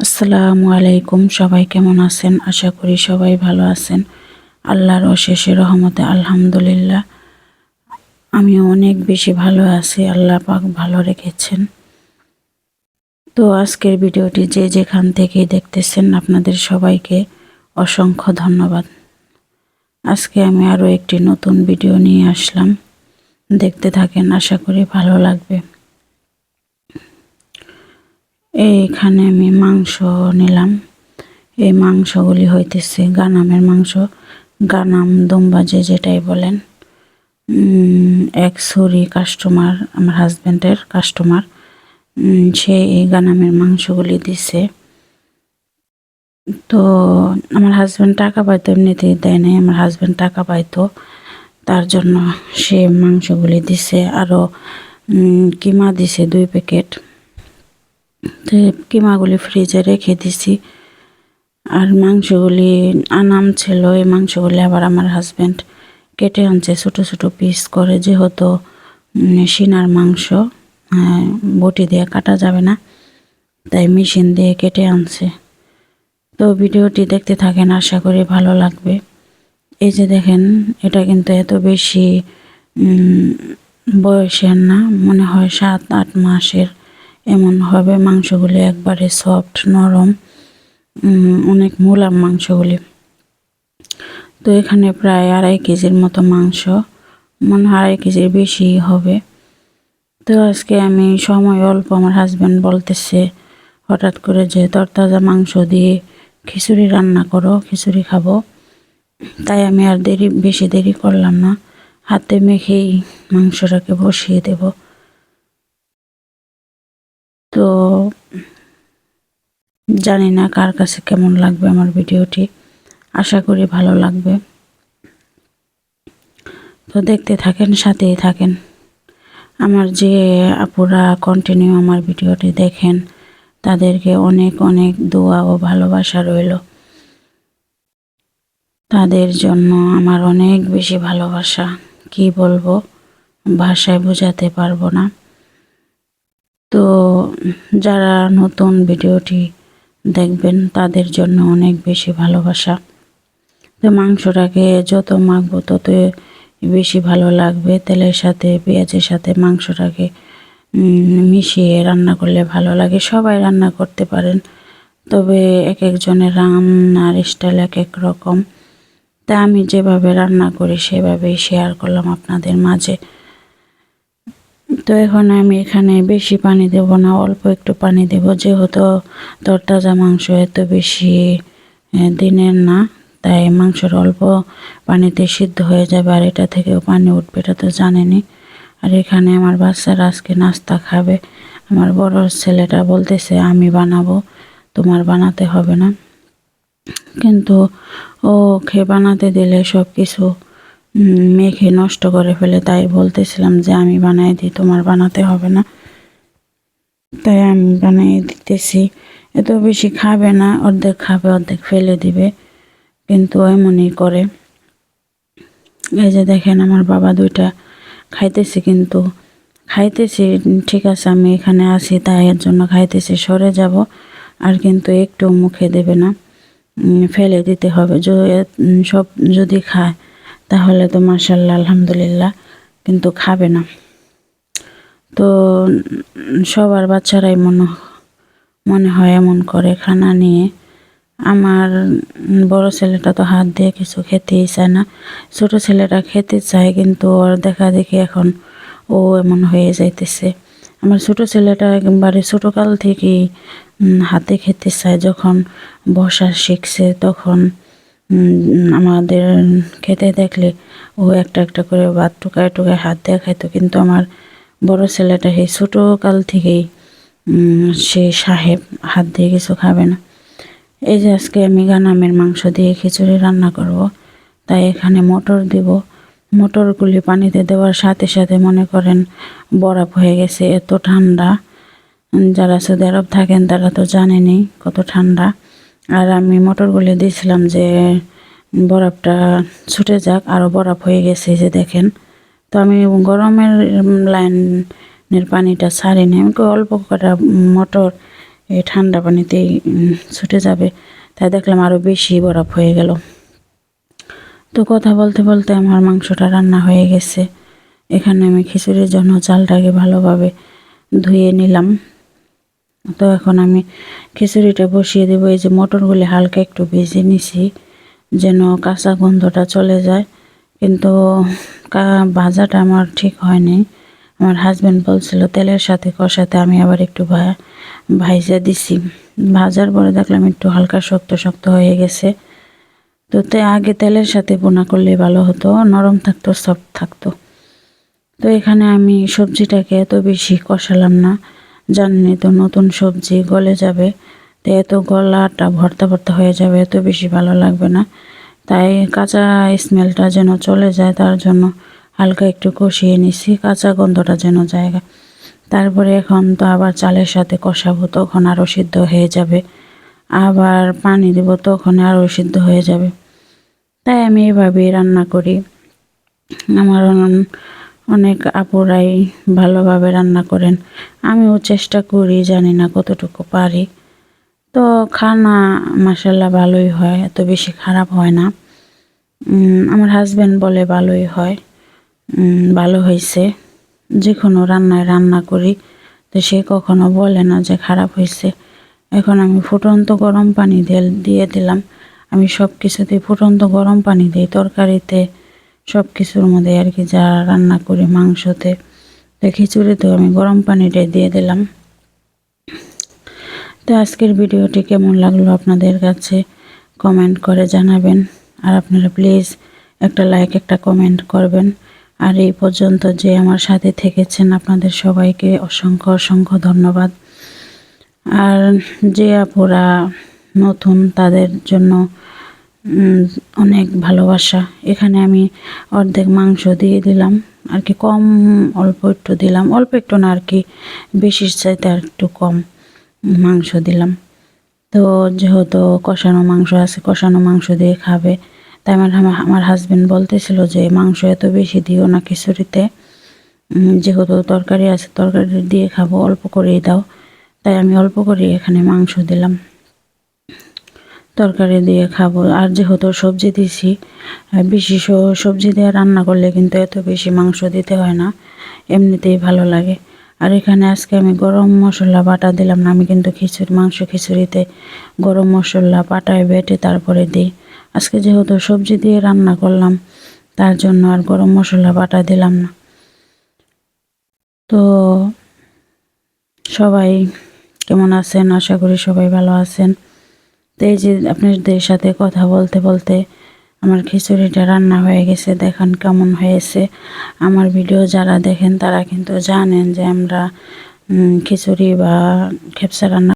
আসসালামু আলাইকুম, সবাই কেমন আছেন? আশা করি সবাই ভালো আছেন। আল্লাহর অশেষে রহমতে আলহামদুলিল্লাহ। আমি অনেক বেশি ভালো আছি, আল্লাহ পাক ভালো রেখেছেন। তো আজকের ভিডিওটি যে যেখান থেকে দেখতেছেন, আপনাদের সবাইকে অসংখ্য ধন্যবাদ। আজকে আমি আরও একটি নতুন ভিডিও নিয়ে আসলাম। দেখতে থাকেন, আশা করি ভালো লাগবে। এইখানে আমি মাংস নিলাম। এই মাংসগুলি হইতেছে গানামের মাংস। গানাম দুম্বা যে যেটাই বলেন। এক সরি কাস্টমার আমার হাজব্যান্ডের কাস্টমার সে এই গানামের মাংসগুলি দিছে। তো আমার হাজব্যান্ড টাকা পাইতো, এমনিতেই দেয় নাই। আমার হাজব্যান্ড টাকা পাইতো, তার জন্য সে মাংসগুলি দিছে। আরও কিমা দিছে দুই প্যাকেট কিমাগুলি ফ্রিজে রেখে দিছি। আর মাংসগুলি আনাম ছিল এই মাংসগুলি আবার আমার হাজব্যান্ড কেটে আনছে ছোটো ছোটো পিস করে যেহেতু সিনার মাংস হ্যাঁ, বটি দিয়ে কাটা যাবে না তাই মেশিন দিয়ে কেটে আনছে। তো ভিডিওটি দেখতে থাকেন আশা করি ভালো লাগবে। এই যে দেখেন এটা কিন্তু এত বেশি বয়সের না মনে হয় সাত আট মাসের। এমন হবে মাংসগুলি একবারে সফট নরম অনেক মোলাম মাংসগুলি। তো এখানে প্রায় আড়াই কেজির মতো মাংস, মনে হয় আড়াই কেজির বেশি হবে। তো আজকে আমি সময় অল্প, আমার হাজব্যান্ড বলতেছে, হঠাৎ করে যে তরতাজা মাংস দিয়ে খিচুড়ি রান্না করো, খিচুড়ি খাব। তাই আমি আর দেরি, বেশি দেরি করলাম না। হাতে মেখেই মাংসটাকে বসিয়ে দেব। তো জানি না কার কাছে কেমন লাগবে আমার ভিডিওটি। আশা করি ভালো লাগবে। তো দেখতে থাকেন, সাথেই থাকেন। আমার যে আপুরা কন্টিনিউ আমার ভিডিওটি দেখেন, তাদেরকে অনেক অনেক দোয়া ও ভালোবাসা রইল। তাদের জন্য আমার অনেক বেশি ভালোবাসা। কি বলব? ভাষায় বোঝাতে পারব না। তো যারা নতুন ভিডিওটি দেখবেন, তাদের জন্য অনেক বেশি ভালোবাসা। তো মাংসটাকে যত মাখবো তত বেশি ভালো লাগবে। তেলের সাথে, পেঁয়াজের সাথে মাংসটাকে মিশিয়ে রান্না করলে ভালো লাগে। সবাই রান্না করতে পারেন, তবে এক একজনের রান্নার স্টাইল এক এক রকম। তা আমি যেভাবে রান্না করি, সেভাবেই শেয়ার করলাম আপনাদের মাঝে। তো এখন আমি এখানে বেশি পানি দেব না, অল্প একটু পানি দেব। যেহেতু তরতাজা মাংস এত বেশি দিনের না, তাই মাংসর অল্প পানিতে সিদ্ধ হয়ে যাবে। আর এটা থেকেও পানি উঠবে, এটা তো জানেনি আর এখানে আমার বাচ্চারা আজকে নাস্তা খাবে। আমার বড় ছেলেটা বলতেছে, আমি বানাবো, তোমার বানাতে হবে না। কিন্তু ও খেয়ে বানাতে দিলে সব কিছু মেখে নষ্ট করে ফেলে, তাই বলতেছিলাম যে আমি বানাই দিই, তোমার বানাতে হবে না। তাই আমি বানিয়ে দিতেছি। এত বেশি খাবে না, অর্ধেক খাবে, অর্ধেক ফেলে দিবে, কিন্তু এমনই করে। এই যে দেখেন, আমার বাবা দুইটা খাইতেছি, কিন্তু খাইতেছি, ঠিক আছে, আমি এখানে আছি, তাই এর জন্য খাইতেছি, সরে যাব, আর কিন্তু একটু মুখে দেবে না। ফেলে দিতে হবে সব যদি খায় তাহলে তো মার্শাল্লাহ আলহামদুলিল্লাহ, কিন্তু খাবে না। তো সবার বাচ্চারাই মনে মনে হয় এমন করে খানা নিয়ে। আমার বড় ছেলেটা তো হাত দিয়ে কিছু খেতেই চায় না। ছোট ছেলেটা খেতে চায়, কিন্তু ওর দেখা দেখি এখন ও এমন হয়ে যাইতেছে। আমার ছোট ছেলেটা একবারে ছোটকাল থেকেই হাতে খেতে চায়। যখন বসা শিখছে, তখন আমাদের খেতে দেখলে ও একটা একটা করে ভাত টুকায় টুকায় হাত দিয়ে খাইতো কিন্তু আমার বড় ছেলেটা সেই ছোটোকাল থেকেই সে সাহেব হাত দিয়ে কিছু খাবে না। এই যে আজকে আমি গানামের মাংস দিয়ে খিচুড়ি রান্না করব, তাই এখানে মটর দিব। মটরগুলি পানিতে দেওয়ার সাথে সাথে মনে করেন বরফ হয়ে গেছে, এত ঠান্ডা। যারা সৌদি আরব থাকেন তারা তো জানেনি কত ঠান্ডা। আর আমি মটরগুলি দিয়েছিলাম যে বরফটা ছুটে যাক আরও বরফ হয়ে গেছে যে দেখেন। তো আমি গরমের লাইনের পানিটা ছাড়িনি আমাকে অল্প কটা মটর এই ঠান্ডা পানিতেই ছুটে যাবে, তাই দেখলাম আরও বেশি বরফ হয়ে গেল। তো কথা বলতে বলতে আমার মাংসটা রান্না হয়ে গেছে। এখানে আমি খিচুড়ির জন্য চালটাকে ভালোভাবে ধুয়ে নিলাম। তো এখন আমি খিচুড়িটা বসিয়ে দেবো। এই যে মটরগুলি হালকা একটু ভেজে নিছি, যেন কাঁচা গন্ধটা চলে যায়। কিন্তু ভাজাটা আমার ঠিক হয়নি। আমার হাজব্যান্ড বলছিল, তেলের সাথে কষাতে আমি আবার একটু ভাইজা দিছি। ভাজার পরে দেখলাম একটু হালকা শক্ত শক্ত হয়ে গেছে। তো তে, আগে তেলের সাথে বোনা করলে ভালো হতো, নরম থাকতো সফট থাকতো। তো এখানে আমি সবজিটাকে এত বেশি কষালাম না। জানি তো নতুন সবজি গলে যাবে। তো এত গলাটা ভর্তা ভর্তা হয়ে যাবে, এত বেশি ভালো লাগবে না। তাই কাঁচা স্মেলটা যেন চলে যায়, তার জন্য হালকা একটু কষিয়ে নিছি, কাঁচা গন্ধটা যেন জায়গা তারপরে এখন তো আবার চালের সাথে কষাবো, তখন আরও সিদ্ধ হয়ে যাবে। আবার পানি দেবো, তখন আরও সিদ্ধ হয়ে যাবে। তাই আমি এভাবেই রান্না করি। আমার অনেক আপুরাই ভালোভাবে রান্না করেন। আমিও চেষ্টা করি, জানি না কতটুকু পারি। তো খানা মাসাল্লাহ ভালোই হয়, এত বেশি খারাপ হয় না। আমার হাজব্যান্ড বলে ভালোই হয়। ভালো হয়েছে যে কোনো রান্নায় রান্না করি। তো সে কখনো বলে না যে খারাপ হয়েছে এখন আমি ফুটন্ত গরম পানি দিয়ে দিলাম। আমি সব কিছুতেই ফুটন্ত গরম পানি দিই, তরকারিতে সব কিছুর মধ্যে আর কি যা রান্না করি মাংসতে। তো খিচুড়িতেও আমি গরম পানিটা দিয়ে দিলাম। তো আজকের ভিডিওটি কেমন লাগল আপনাদের কাছে কমেন্ট করে জানাবেন। আর আপনারা প্লিজ একটা লাইক, একটা কমেন্ট করবেন। আর এই পর্যন্ত যে আমার সাথে থেকেছেন আপনাদের সবাইকে অসংখ্য অসংখ্য ধন্যবাদ। আর যে আপুরা নতুন তাদের জন্য অনেক ভালোবাসা। এখানে আমি অর্ধেক মাংস দিয়ে দিলাম, আর কি কম অল্প একটু দিলাম। অল্প একটু না, আর কি বেশির চাইতে আর একটু কম মাংস দিলাম। তো যেহেতু কষানো মাংস আছে, কষানো মাংস দিয়ে খাবে। তাই আমার আমার- হাজবেন্ড বলতেছিল যে, মাংস এত বেশি দিও না খিচুড়িতে। যেহেতু তরকারি আছে, তরকারি দিয়ে খাব, অল্প করেই দাও। তাই আমি অল্প করে এখানে মাংস দিলাম। তরকারি দিয়ে খাব। আর যেহেতু সবজি দিছি বেশি সবজি দিয়ে রান্না করলে কিন্তু এত বেশি মাংস দিতে হয় না, এমনিতেই ভালো লাগে। আর এখানে আজকে আমি গরম মশলা বাটা দিলাম না, আমি কিন্তু খিচুড়ি, মাংস খিচুড়িতে গরম মশলা বাটায় বেটে তারপরে দিই। আজকে যেহেতু সবজি দিয়ে রান্না করলাম, তার জন্য আর গরম মশলা বাটা দিলাম না। তো সবাই কেমন আছেন? আশা করি সবাই ভালো আছেন। তো এই যে আপনাদের সাথে কথা বলতে বলতে আমার খিচুড়িটা রান্না হয়ে গেছে, দেখান কেমন হয়েছে। আমার ভিডিও যারা দেখেন তারা কিন্তু জানেন যে আমরা খিচুড়ি বা খেপসা রান্না